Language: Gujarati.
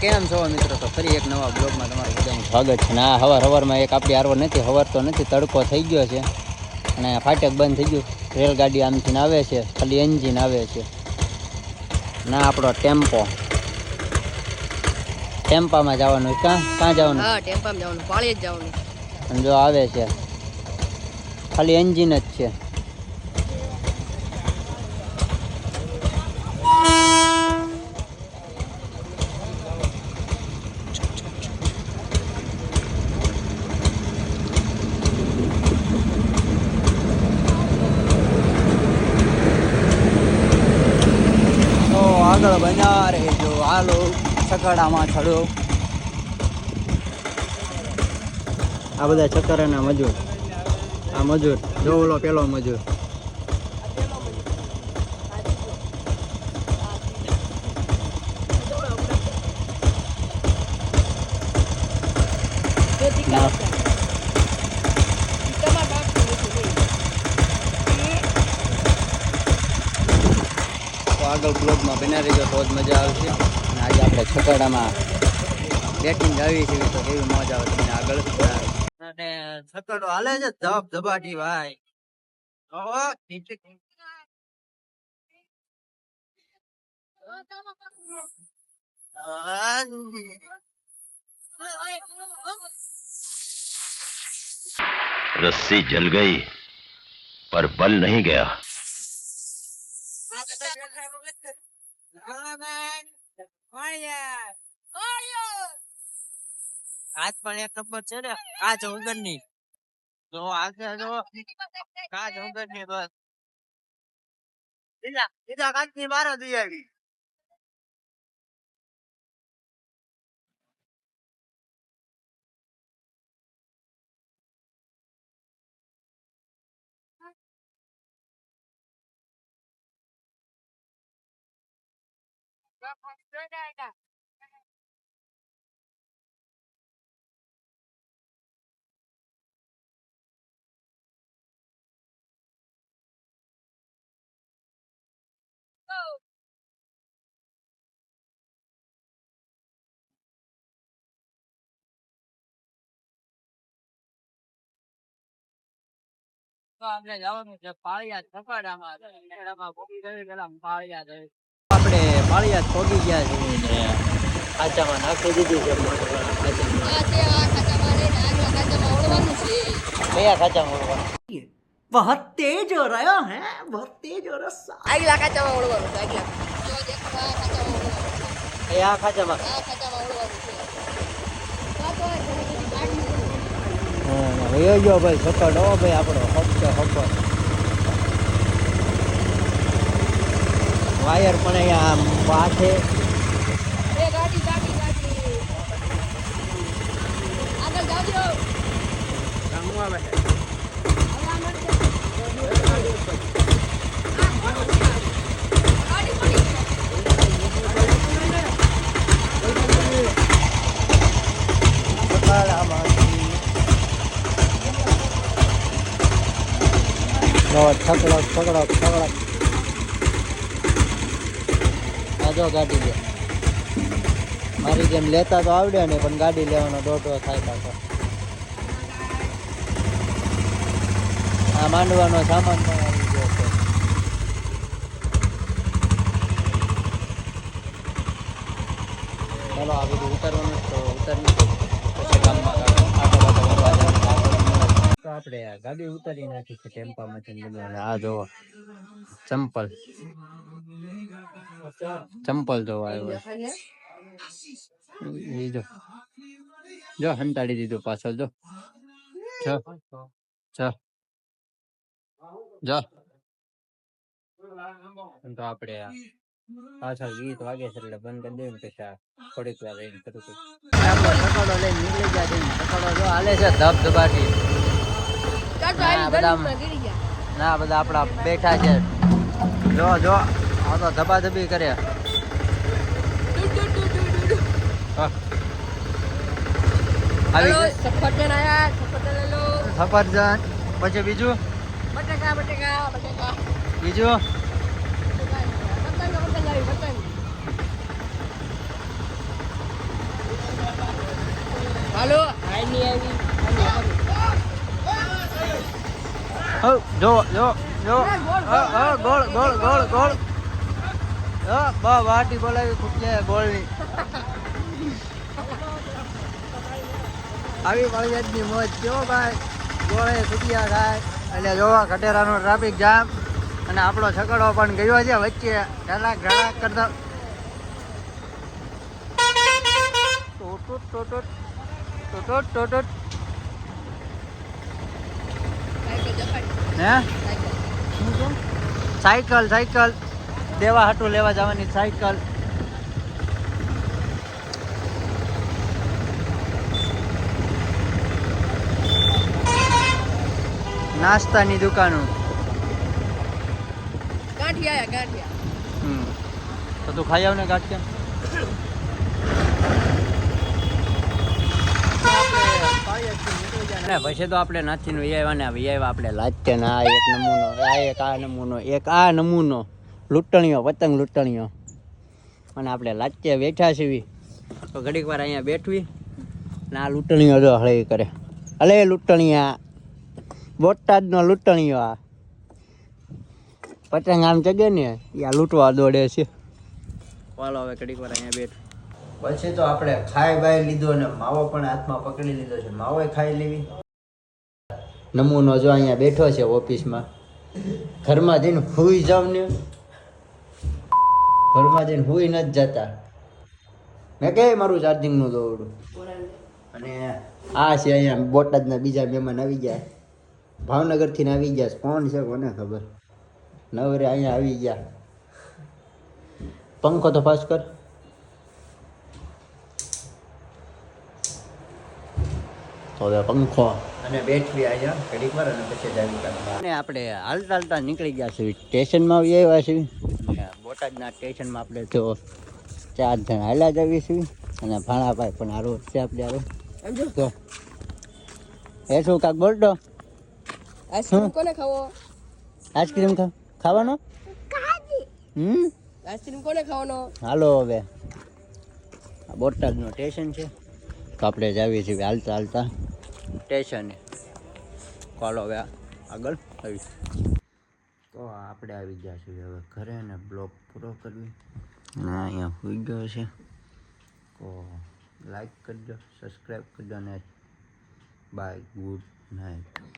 કેમ છો મિત્રો? તો ફરી એક નવા બ્લોગમાં તમારું બધાનું સ્વાગત છે. ને હવાર હવારમાં એક આપણી આરવો નથી હવાર તો નથી તડકો થઈ ગયો છે. અને ફાટક બંધ થઈ ગયું. રેલગાડી આમથી આવે છે ખાલી એન્જિન આવે છે. ના આપણો ટેમ્પો. ટેમ્પામાં જવાનું ક્યાં? ક્યાં જવાનું? હા ટેમ્પામાં જવાનું પાળીએ જ જવાનું. જો આવે છે. ખાલી એન્જિન જ છે તો આગળ બન્યા રહેજો. હાલો છકડામાં ચડો. આ બધા ચક્કરના મજૂર. આ મજૂર. જો ઓલો પેલો મજૂર. ના. આગળ બ્લોગમાં બના રહીજો તો જ મજા આવશે અને આજે આપણે છકડામાં બેટિંગ આવી છે તો કેવી મજા આવે તમને આગળ જણાવીશ. અને છકડો હાલે છે ધબ ધબાટી ભાઈ ઓહો, નીચે આ, रस्सी जल गई पर बल नहीं गया આજ પણ એક નંબર છે ને? આ વગરની જો આગે જો કાચ વગરની બસ બીજા બીજા કાચની બારો દઈ આવી તો આપણે જવાનું છે આપણે પાળિયાદ પોગી ગયા છીએ ને ખાચામાં નાખી દીધી છે મોટરવાળા ખાચામાં કયા ખાચામાં ઓળવાનું? बहुत तेज हो रहा है बहुत तेज हो रहा है આગલા ખાચામાં ઓળવાનું છે આગલા જો દેખો આ ખાચામાં ઓળવાનું કયા ખાચામાં આ ખાચામાં ઓળવાનું છે કાતો આ ઘણી બધી ગાડી હા, વયો ગયો ભાઈ સકડ હો ભાઈ આપણો હપ્તો હપ્તો વાયર પણ અહીંયા આમ પાછે એ ગાડી ગાડી ગાડી આગળ જાવજો ગાડી પડી નો છકડો છકડો છકડો જો ગાડી લે. મારી જેમ લેતા તો આવડે ને, પણ ગાડી લેવાનો દોઢો થાય તો આ માંડવાનો સામાન પણ આવી ગયો છે. ચાલો, આ બધું ઉતારવાનું તો ઉતારી આપણે ગાડી ઉતારી નાખી છે, ટેમ્પામાંથી આ જો ચંપલ. ચંપલ જોવા આવ્યો. જો જો હંતાડી દીધું પાછળ જો જો જો જો તો આપણે પાછળ ગીત વાગે છે એટલે બંધ કરી દઈએ ને પછી થોડીક વાર રહીને કરું છું આપણે લઈને નીકળી ગયા છે જો હાલે છે ગયા ના બધા આપણા બેઠા છે જો જો આ તો ધબાધબી કરે. સફરજન આયા સફરજન લઈ લો. સફરજન. પછી બીજું? બટાકા બટાકા બટાકા. બીજું? હાલો આની આવી જો જો જો. ગોળ ગોળ ગોળ ગોળ હો બા વાટી બોલાવી ખૂટ્યા બોલની. આવી વળિયાદની મોજ કેવો ભાઈ? ગોળે ખૂટ્યા ખાય એટલે જોવા કટેરાનો ટ્રાફિક જામ. અને આપણો છકડો પણ ગયો છે વચ્ચે. ઘણા ઘણા કરતા ટોટુટ ટોટુટ ટોટુટ ટોટુટ હે? Cycle cycle. દેવા હાટું લેવા જવાની સાયકલ. નાસ્તાની દુકાનો. ગાંઠિયા ગાંઠિયા. હમ. તો તું ખાઈ આવ ને ગાંઠિયા પછી તો આપણે નાચીને વિયાવ્યા ને આવ્યા આપણે લાચે ને આ એક નમૂનો આ એક આ નમૂનો એક આ નમૂનો. લૂંટણીઓ, પતંગ લૂંટણીઓ. અને આપણે લાચે બેઠા છીએ. તો ઘડીક વાર અહીંયા બેઠવી. ને આ લૂંટણીઓ જો હળે કરે. અલે લૂંટણીયા. બોટાદનો લૂંટણીઓ આ. પતંગ આમ ચગે ને એ લૂંટવા દોડે છે. ચાલો હવે ઘડીક વાર અહીંયા બેઠ. પછી તો આપણે ખાઈ બાઈ લીધો અને માવો પણ હાથમાં પકડી લીધો છે. માવો ખાઈ લેવી. નમૂનો જો અહીંયા બેઠો છે ઓફિસમાં. ઘરમાં જઈને ફૂઈ જાવ ને ઘરમાં જઈને હુઈ નથી જતા. મેં કે મારું ચાર્જિંગનું દોડું અને આ છે અહીંયા બોટાદના બીજા મહેમાન આવી ગયા. ભાવનગરથી ને આવી ગયા. કોણ છે કોને ખબર? નવરે અહીંયા આવી ગયા. પંખો તો પાસ કર. હવે પંખો અને બેઠવી અહીંયા ઘડીક વાર અને પછી જાવી અને આપણે હાલતા હાલતા નીકળી ગયા છીએ. સ્ટેશનમાં આવી આવ્યા છીએ. બોટાદના સ્ટેશનમાં આપણે જો ચાર જણ હાલ્યા જ આવીએ છીએ અને ભાણાભાઈ પણ જ છે આપણે આરો સમજો? તો એ શું કાક બોલતો? આઈસ્ક્રીમ કોને ખાવો? આઈસ્ક્રીમ ખાવાનો? હમ? આઈસ્ક્રીમ કોને ખાવાનો? હાલો હવે. આ બોટાદનું સ્ટેશન છે. તો આપણે જાવીએ છીએ હાલતા હાલતા. સ્ટેશને ચાલો હવે આગળ આવી તો આપણે આવી ગયા છીએ હવે ઘરે ને બ્લોગ પૂરો કરવી. અને અહીંયા હોઈ ગયો છે. તો લાઈક કરજો સબસ્ક્રાઈબ કરજો અને બાય ગુડ નાઇટ